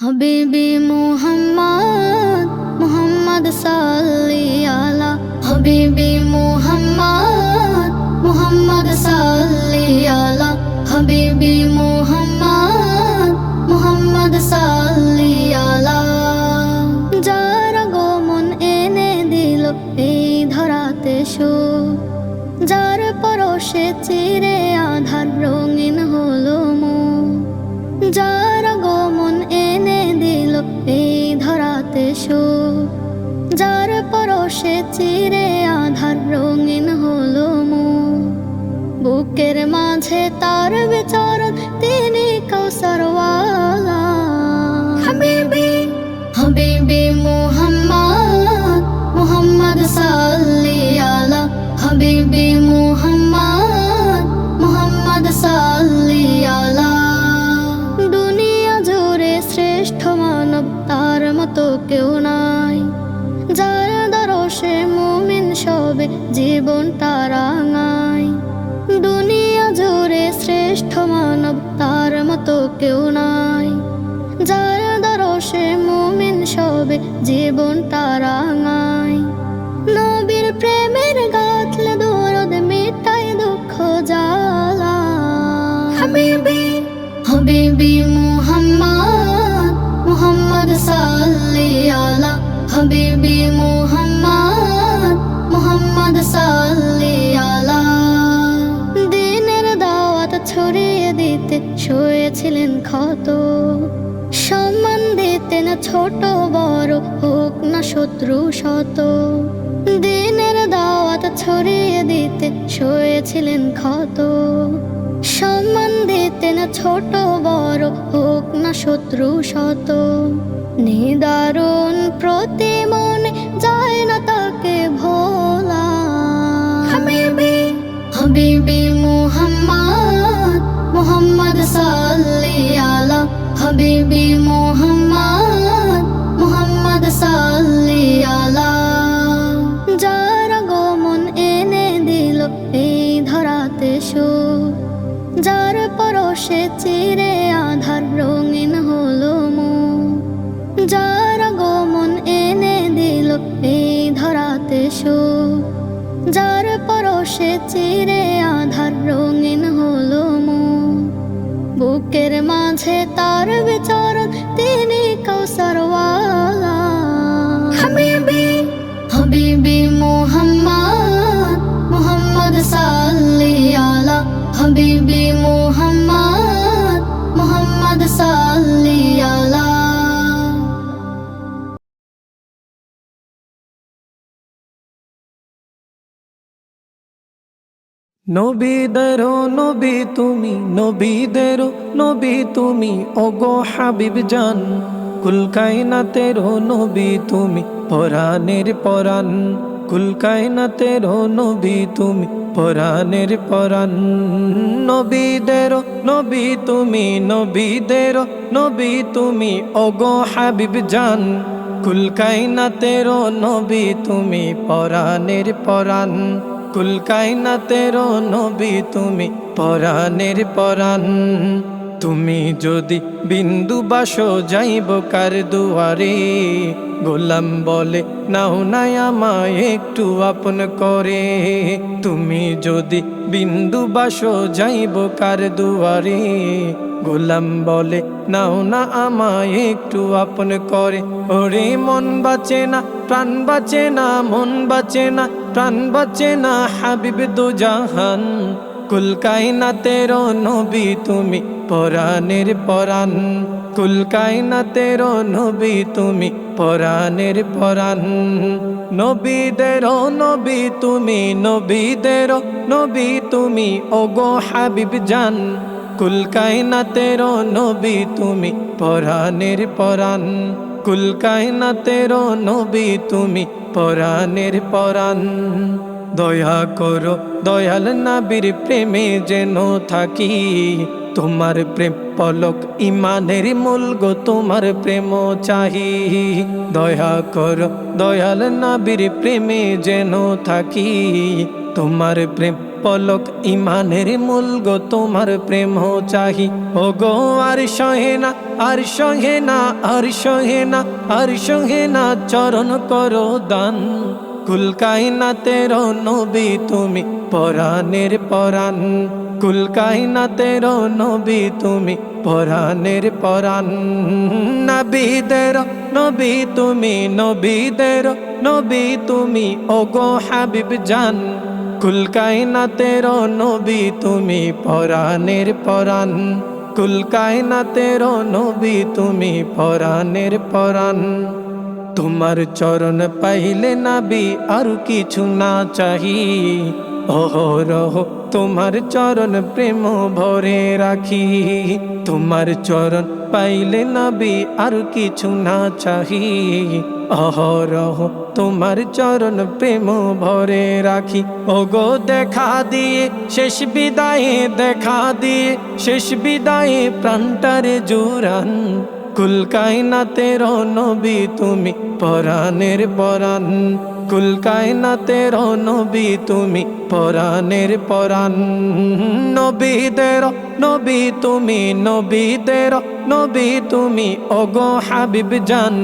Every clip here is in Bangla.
হাবিবি মুহাম্মদ মুহাম্মদ সাল্লি আলা হাবিবি মুহাম্মদ মুহাম্মদ সাল্লি আলা হাবিবি মুহাম্মদ মুহাম্মদ সাল্লি আলা। যার এনে দিল এই ধরাতে শো যার পরশে চিরে আধার রঙিন হলো মো যার ধরাতে শো যার পরশে চিরে আধার রঙিন হলো মু বুকের মাঝে তার বিচরণ তিনি কৌসরওয়ালা কেউ নাই। যার দরশে মুমিন সবে জীবন তারাঙায় নবীর প্রেমের গাথলে দরদ মিটাই দুঃখ জ্বালা। হাবিবি হাবিবি মুহাম্মদ মুহাম্মদ সাল্লি আলা হাবিবি মুহাম্মদ ছোট বড় হোক না শত্রু শত। দিনের দাওয়াত ছড়িয়ে দিতে শুয়েছিলেন ক্ষত। সম্মান দিতেন ছোট বড় হোক না শত্রু শত। নিদারুণ প্রতি মনে যায় না তাকে ভোলা। হাবিবি মুহাম্মদ মুহাম্মদ সাল্লি আলা হাবিবি মুহাম্মদ। সাল্লি যার গমন এনে দিল এই ধরাতে শো যার পরশে চিরে আধার রঙিন হলো মো। যার গমন এনে দিল এই ধরাতে শো যার পরশে চিরে আধার রঙিন হলো মো। বুকের মাঝে তার বিচরণ হাবিবি মুহাম্মদ মুহাম্মদ সাল্লি আলা। নবীদেরও নবী তুমি নবীদেরও নবী তুমি, ওগো হাবিব জান। কুলকাইনাতেরও নবী তুমি, পরাণের পরাণ। কুলকাইনাতেরও নবী তুমি, পরাণের পরাণ। নবীদেরও নবী তুমি, নবীদেরও নবী তুমি, ওগো হাবিব জান। কুলকাইনাতেরও নবী তুমি, পরাণের পরাণ। কুলকাইনাতেরও নবী তুমি, পরাণের পরাণ। তুমি যদি বিন্দু বাসো যাইব কার দুয়ারে, গোলাম বলে, নাও নাই আমায় একটু আপন করে। তুমি যদি বিন্দু বাসো যাইব কার দুয়ারে, গোলাম বলে, নাও না আমায় একটু আপন করে। ওরে মন বাঁচে না, প্রাণ বাঁচে না, মন বাঁচে না, প্রাণ বাঁচে না হাবিব দু জাহান। কুলকাইনা তেরো নবী তুমি, পরাণের পরাণ। কুলকাইনা তেরো নবী তুমি, পরাণের পরাণ। নবীদের নবী তুমি, নবীদের নবী তুমি, ওগো হাবিব জান। কুলকাইনা তেরো নবী তুমি, পরাণের পরাণ। কুলকাইনা তেরো নবী তুমি, পরাণের পরাণ। দয়া করো, দয়াল নাবির প্রেমে যেন থাকি। তোমার প্রেম পলক ইমানের মূল গো, তোমার প্রেম চাহি। দয়া করো, দয়াল নাবির প্রেমে যেন থাকি। তোমার প্রেম পলক ইমানের মূল গো, তোমার প্রেম চাহি। ও গো আর সহে না, আর সহে না, আর সহে না, আর সহে না, চরণ করো দান। কুলকাই না তের নবী তুমি, পরাণের পরাণ। কুলকাই না তের নবী তুমি, পরাণের পরাণ। নবীদের, নবী তুমি, নবীদের, নবী তুমি ও গো হাবিব জান। কুলকাই না তের নবী তুমি, পরাণের পরাণ। কুলকাই না তের নবী তুমি, পরাণের পরাণ। তোমার চরণ পাইলে নাবি আর কিছু না চাহি। অহরহ তোমার চরণ প্রেম ভরে রাখি। তোমার চরণ পাইলে নাবি আর কিছু না চাহি। অহরহ তোমার চরণ প্রেম ভরে রাখি। ওগো, দেখা দিয়ে, শেষ বিদায়ে দেখা দিয়ে, শেষ বিদায়ে প্রাণটারে জুরান। কুলকাই না তের নবী তুমি পরাণের পরাণ। কুলকাই না তের নবী তুমি পরাণের পরাণ। নবীদের, নবী তুমি, নবীদের, নবী তুমি, ওগো হাবিব জান।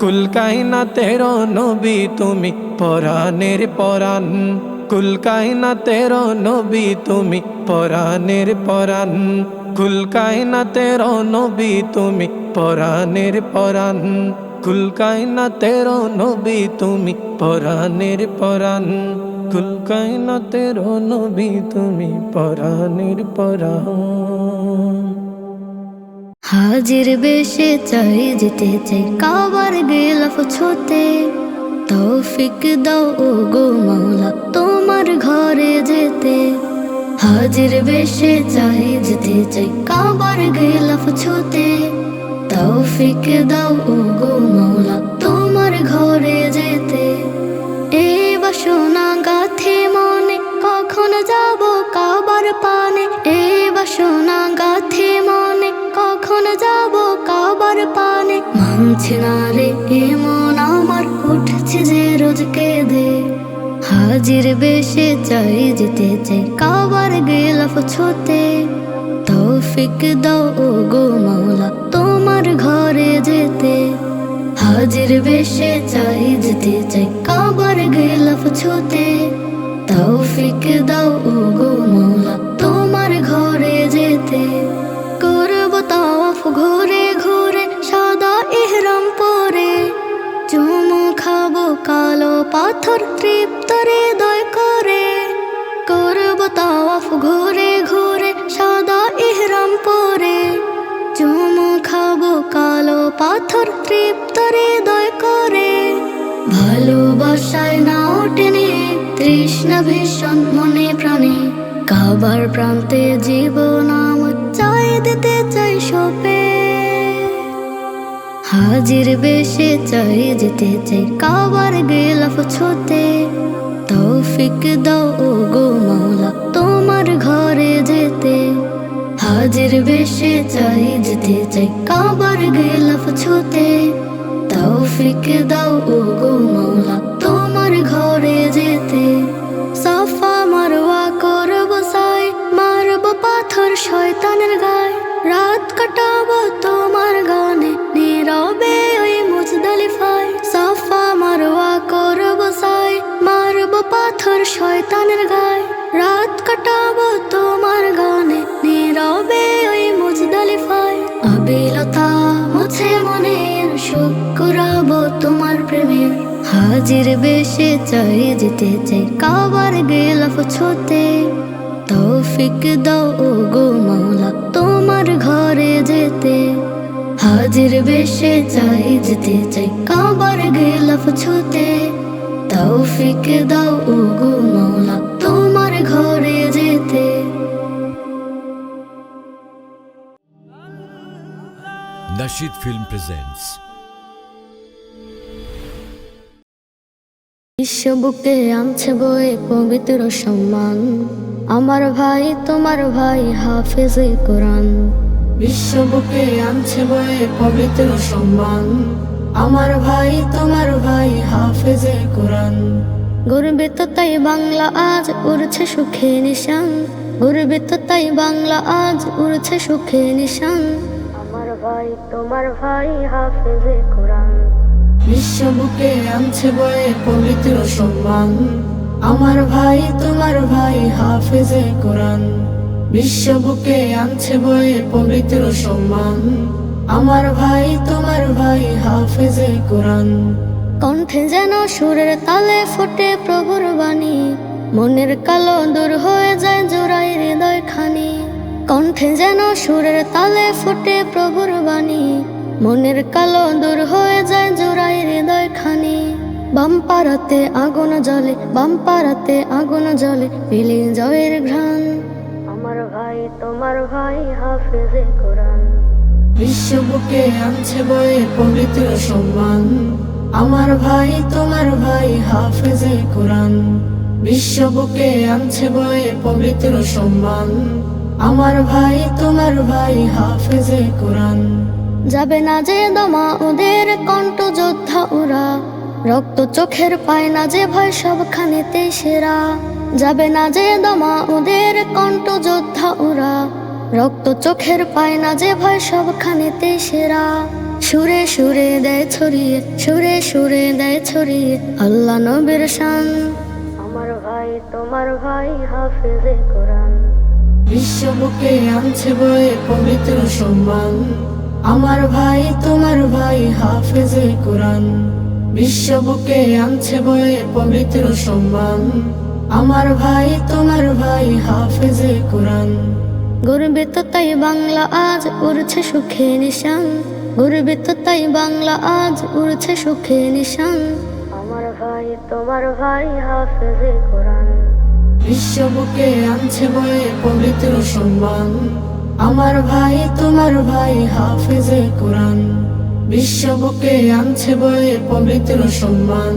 কুলকাই না তের নবী তুমি পরাণের পরাণ। কুলকাই না তের নবী তুমি পরাণের পরাণ। কুলকাই না তের নবী তুমি পরাণের পরাণ কুলকাই না তের নবী তুমি। পরাণের পরাণ কুলকাই না তের নবী তুমি। পরাণের পরাণ। হাজির বেশে চাই, যেতে চাই কাবার গেলাফ ছোতে। তৌফিক দাও ও গো মাওলা, তোমার ঘরে যেতে। হাজির বেশে চাই, যেতে চাই কাবার গেলাফ ছোতে। তৌফিক দাও গো মাওলা তোমার ঘরে যেতে। এ বাসনা গাথে মনে, কখন যাব কাবার পানে? এ বাসনা গাথে মনে, কখন যাব কাবার পানে? মানছে না রে এমন আমার, উঠছে যে রোজ কেঁদে। হাজির বেশে চাই যেতে চাই, কাবার গেলাফ ছোতে। তৌফিক দাও গো মাওলা তোমার ঘরে যেতে হাজির বেশে চাই যেতে চাই কাবার গেলাফ ছোতে। তৌফিক দাও ও গো মাওলা তোমার ঘরে যেতে। করব তাওয়াফ ঘুরে ঘুরে, সাদা ইহরাম পরে। চুমু খাব কালো পাথর তৃপ্ত হৃদয় করে। করব ঘুরে ঘুরে পাথর তৃপ্ত হৃদয় করে। ভালোবাসায় না ওঠেনি তৃষ্ণা ভীষণ মনে প্রাণে। কাবার প্রান্তে জীবন চাই দিতে চাই সপে। হাজির বেশে চাই যেতে চাই কাবার গেলাফ ছোতে। তৌফিক দাও গো মাওলা, তোমার ঘরে যেতে হাজির বেশে চাই যেতে চাই। কাবার গেলাফ ছোতে তৌফিক দাও ও গো মাওলা, তোমার ঘরে যেতে। সাফা মারওয়া করব সাই, মারব পাথর শয়তানের গায়। রাত কাটাবো তোমার গানে, নীরবে ওই মুজদালিফায়। সাফা মারওয়া করব সাই, মারব পাথর শয়তানের গায়। রাত কাটাবো হাজির বেশে চাই যেতে চাই, কাবার গেলাফ ছোতে। তৌফিক দাও ও গো মাওলা, তোমার ঘরে যেতে। হাজির বেশে চাই যেতে চাই, কাবার গেলাফ ছোতে। তৌফিক দাও ও গো মাওলা, তোমার ঘরে যেতে। Nashid Film presents বিশ্ব বুকে আনছে বয়ে পবিত্র সম্মান। আমার ভাই, তোমার ভাই, হাফেজে কোরআন। বিশ্ব বুকে আনছে বয়ে পবিত্র সম্মান। আমার ভাই, তোমার ভাই, হাফেজে কোরআন। গর্বিত তাই বাংলা আজ উড়ছে সুখে নিশান। গর্বিত তাই বাংলা আজ উড়ছে সুখে নিশান। আমার ভাই, তোমার ভাই, হাফেজে কোরআন। বিশ্ব বুকে আনছে বয়ে পবিত্র সম্মান। আমার ভাই, তোমার ভাই, হাফেজে কোরআন। বিশ্ব বুকে আনছে বয়ে পবিত্র সম্মান। আমার ভাই, তোমার ভাই, হাফেজে কোরআন। কণ্ঠে যেন সুরের তালে ফুটে প্রভুর বাণী। মনের কালো দূর হয়ে যায় জোড়াই হৃদয় খানি। কণ্ঠে যেন সুরের তালে ফুটে প্রভুর বাণী। মনের কালো দূর হয়ে যায় বাম্পারাতে আগুন জলে বাম্পারাতে আগুন জলে পেলে জয়ের ঘ্রাণ। আমার ভাই তোমার ভাই হাফেজে কোরআন। বিশ্ব বুকে আনছে বয়ে পবিত্র সম্মান। আমার ভাই তোমার ভাই হাফেজে কোরআন। বিশ্ব বুকে আনছে বয়ে পবিত্র সম্মান। আমার ভাই তোমার ভাই হাফেজে কোরআন। যাবে না যে দমা ওদের কণ্ঠ যোদ্ধা ওরা। রক্ত চোখের পায় না যে ভয় সবখানেতে সেরা। যাবে না যে দমা ওদের কণ্ঠ যোদ্ধা ওরা। রক্ত চোখের পায় না যে ভয় সবখানেতে সেরা। সুরে সুরে দেয় ছড়িয়ে সুরে সুরে দেয় ছড়িয়ে আল্লাহ নবীর শান। আমার ভাই তোমার ভাই হাফেজে কোরআন। বিশ্ব বুকে আনছে বয়ে পবিত্র সম্মান। আমার ভাই তোমার ভাই হাফেজে কোরআন। বিশ্ব বুকে আনছে বয়ে পবিত্র সম্মান। আমার ভাই তোমার ভাই হাফেজে কোরআন। গর্বিত তাই বাংলা আজ উড়ছে সুখে নিশান। গর্বিত তাই বাংলা আজ উড়ছে সুখে নিশান। আমার ভাই তোমার ভাই হাফেজে কোরআন। বিশ্ব বুকে আনছে বয়ে পবিত্র সম্মান। আমার ভাই তোমার ভাই হাফেজে কোরআন। বিশ্ব বুকে আনছে বয়ে পবিত্র সম্মান।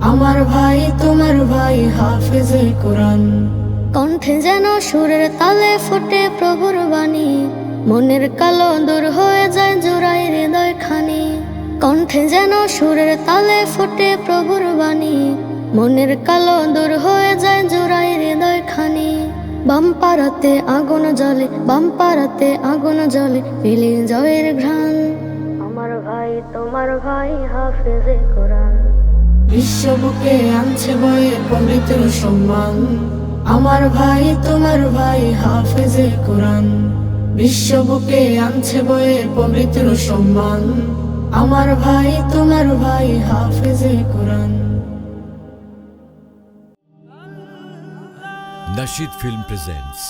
আমার ভাই, তোমার ভাই, হাফেজে কোরআন। কণ্ঠে যেন সুরের তালে ফোটে প্রভুর বাণী। মনের কালো দূর হয়ে যায় জোড়াই হৃদয় খানি। কণ্ঠে যেন সুরের তালে ফোটে প্রভুর বাণী। মনের কালো দূর হয়ে যায় জোড়াই হৃদয় খানি। বাম্পারাতে আগুন জলে বাম্পারাতে আগুন জলে পেলে জয়ের ঘ্রাণ। তোমার ভাই হাফেজে কোরআন। বিশ্ব বুকে আনছে বয়ে পবিত্র সম্মান। আমার ভাই তোমার ভাই হাফেজে কোরআন। বিশ্ব বুকে আনছে বয়ে পবিত্র সম্মান। আমার ভাই তোমার ভাই হাফেজে কোরআন। Nashid Film presents